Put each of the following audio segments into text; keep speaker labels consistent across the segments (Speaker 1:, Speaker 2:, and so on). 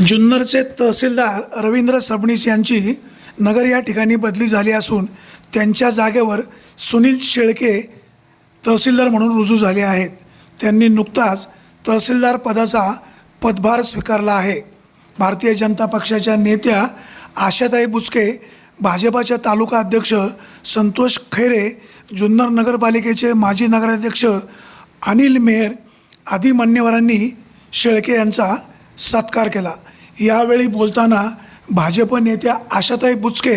Speaker 1: जुन्नरचे तहसीलदार रवींद्र सबणीस यांची नगर या ठिकाणी बदली झाली असून त्यांच्या जागेवर सुनील शेळके तहसीलदार म्हणून रुजू झाले आहेत. त्यांनी नुकताच तहसीलदार पदाचा पदभार स्वीकारला आहे. भारतीय जनता पक्षाच्या नेत्या आशाताई बुचके भाजपाच्या तालुका अध्यक्ष संतोष खैरे जुन्नर नगरपालिकेचे माजी नगराध्यक्ष अनिल मेहर आदी मान्यवरांनी शेळके यांचा सत्कार केला. यावेळी बोलताना भाजप नेत्या आशाताई बुचके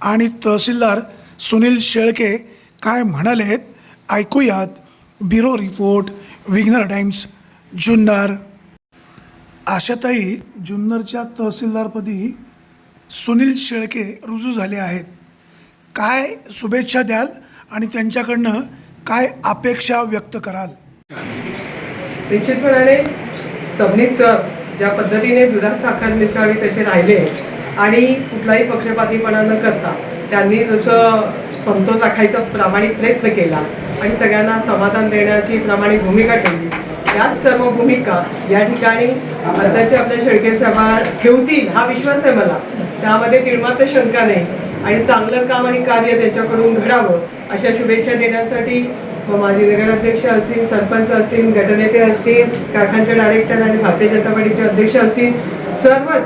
Speaker 1: आणि तहसीलदार सुनील शेळके काय म्हणालेत ऐकूयात. ब्युरो रिपोर्ट विग्नर टाइम्स जुन्नर. आशाताई जुन्नरच्या तहसीलदारपदी सुनील शेळके रुजू झाले आहेत. काय शुभेच्छा द्याल आणि त्यांच्याकडनं काय अपेक्षा व्यक्त कराल?
Speaker 2: निश्चितपणाने सबनीस ज्या पद्धतीने दुधात साखर मिसळावी तसे राहिले आणि कुठलाही पक्षपातीपणा न करता त्यांनी जसं समतोल राखायचा प्रामाणिक प्रयत्न केला आणि सगळ्यांना समाधान देण्याची प्रामाणिक भूमिका केली त्याच सर्व भूमिका या ठिकाणी आताचे आपल्या शेळके सभा ठेवतील हा विश्वास आहे मला. त्यामध्ये तिळमात्र शंका नाही आणि चांगलं काम आणि कार्य त्यांच्याकडून घडावं अशा शुभेच्छा देण्यासाठी मग माझे नगराध्यक्ष असतील सरपंच असतील गटनेते असतील कारखानचे डायरेक्टर आणि भारतीय जनता पार्टीचे अध्यक्ष असतील सर्वच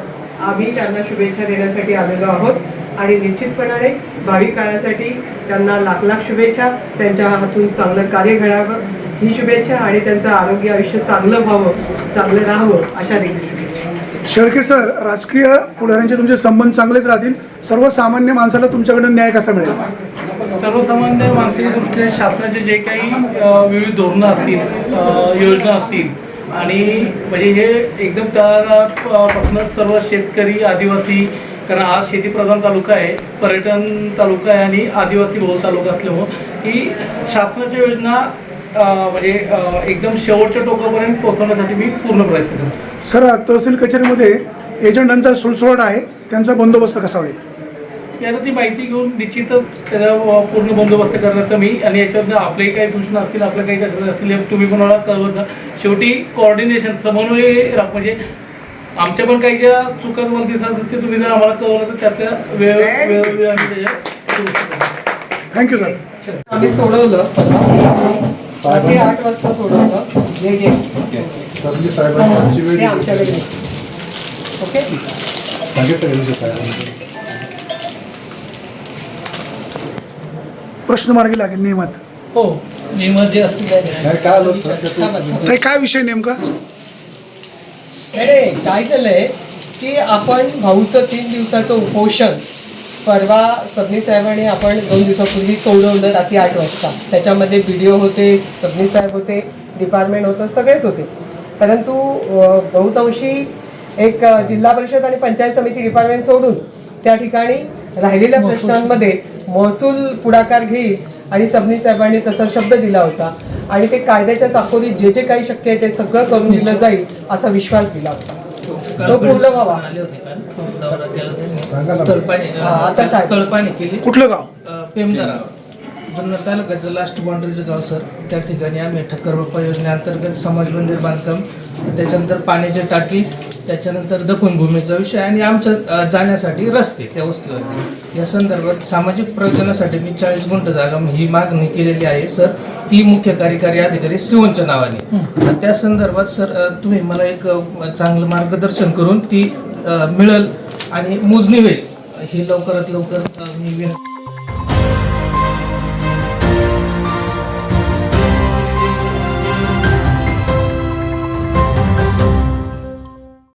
Speaker 2: आम्ही त्यांना शुभेच्छा देण्यासाठी आलेलो आहोत. आणि निश्चितपणाने भावी काळासाठी त्यांना लाख लाख शुभेच्छा त्यांच्या हातून चांगलं कार्य घडावं ही शुभेच्छा आणि त्यांचं आरोग्य आयुष्य चांगलं व्हावं चांगलं राहावं अशा देखील शुभेच्छा.
Speaker 1: शेळके सर राजकीय पुढाऱ्यांचे तुमचे संबंध चांगलेच राहतील. सर्वसामान्य माणसाला तुमच्याकडून न्याय कसा मिळेल?
Speaker 3: सर्वसामान्य मानसिकदृष्ट्या शासनाचे जे काही विविध धोरणं असतील योजना असतील आणि म्हणजे हे एकदम त्यापासूनच सर्व शेतकरी आदिवासी कारण हा शेतीप्रधान तालुका आहे पर्यटन तालुका आहे आणि आदिवासी बहुल तालुका असल्यामुळं ही शासनाच्या योजना म्हणजे एकदम शेवटच्या टोकापर्यंत पोहोचवण्यासाठी मी पूर्ण प्रयत्न करतो.
Speaker 1: सर तहसील कचेरीमध्ये एजंटांचा सुळसुळाट आहे त्यांचा बंदोबस्त कसा होईल?
Speaker 3: याचा ती माहिती घेऊन निश्चितच त्याचा पूर्ण बंदोबस्त करण्याचा मी. आणि याच्यातनं आपले काही सूचना असतील आपल्या काही तक्रारी असतील हे तुम्ही पण मला कळवत जा. शेवटी कोऑर्डिनेशन समन्वय राख- म्हणजे आमच्या पण काही ज्या चुका तुम्हाला दिसत असतील ते तुम्ही जर आम्हाला कळवलं तर त्याच्या वेळ वेळोवेळी आम्ही त्याच्या.
Speaker 1: थँक्यू सर
Speaker 2: आम्ही सोडवलं. आठ वाजता सोडवलं. हे घे
Speaker 4: सबली साहेबांची वेळ
Speaker 2: आमच्याकडे ओके
Speaker 4: सांगितलं गेलं साहेबांनी
Speaker 1: प्रश्न मार्गी लागेल नियमात.
Speaker 3: हो नियमात जे असतील
Speaker 4: नाही काय आलो सर
Speaker 1: ताई काय विषय नेमका?
Speaker 2: अरे काय झालंय की आपण भाऊचं तीन दिवसाचं उपोषण परवा सबनी साहेबांनी आपण दोन दिवसापूर्वी सोडवलं रात्री आठ वाजता. त्याच्यामध्ये बी डी ओ होते सबनी साहेब होते डिपार्टमेंट होतं सगळेच होते. परंतु अं, बहुतांशी एक अं, जिल्हा परिषद आणि पंचायत समिती डिपार्टमेंट सोडून त्या ठिकाणी राहिलेल्या प्रश्नांमध्ये महसूल पुढाकार घेईल आणि सबनी साहेबांनी तसा शब्द दिला होता. आणि ते कायद्याच्या चाकोरीत जे जे काही शक्य आहे ते सगळं करून दिलं जाईल असा विश्वास दिला होता. तो पूर्ण व्हावा हा,
Speaker 1: कुठलं गाव?
Speaker 5: पेमदारा. जुन्नर तालुक्याचं लास्ट बाउंड्रीचं गाव सर त्या ठिकाणी आम्ही ठक्कर बाप्पा योजनेअंतर्गत समाज मंदिर बांधकाम त्याच्यानंतर पाण्याची टाकी त्याच्यानंतर दफनभूमीचा विषय आणि आमच्या जाण्यासाठी रस्ते त्या वस्तीवरती. या संदर्भात सामाजिक प्रयोजनासाठी मी चाळीस गुंठ जागा ही मागणी केलेली आहे सर. ती मुख्य कार्यकारी अधिकारी सिवनच्या नावाने. तर त्या संदर्भात सर तुम्ही मला एक चांगलं मार्गदर्शन करून ती मिळेल आणि मोजणी होईल. ही लवकरात लवकर मी विनंती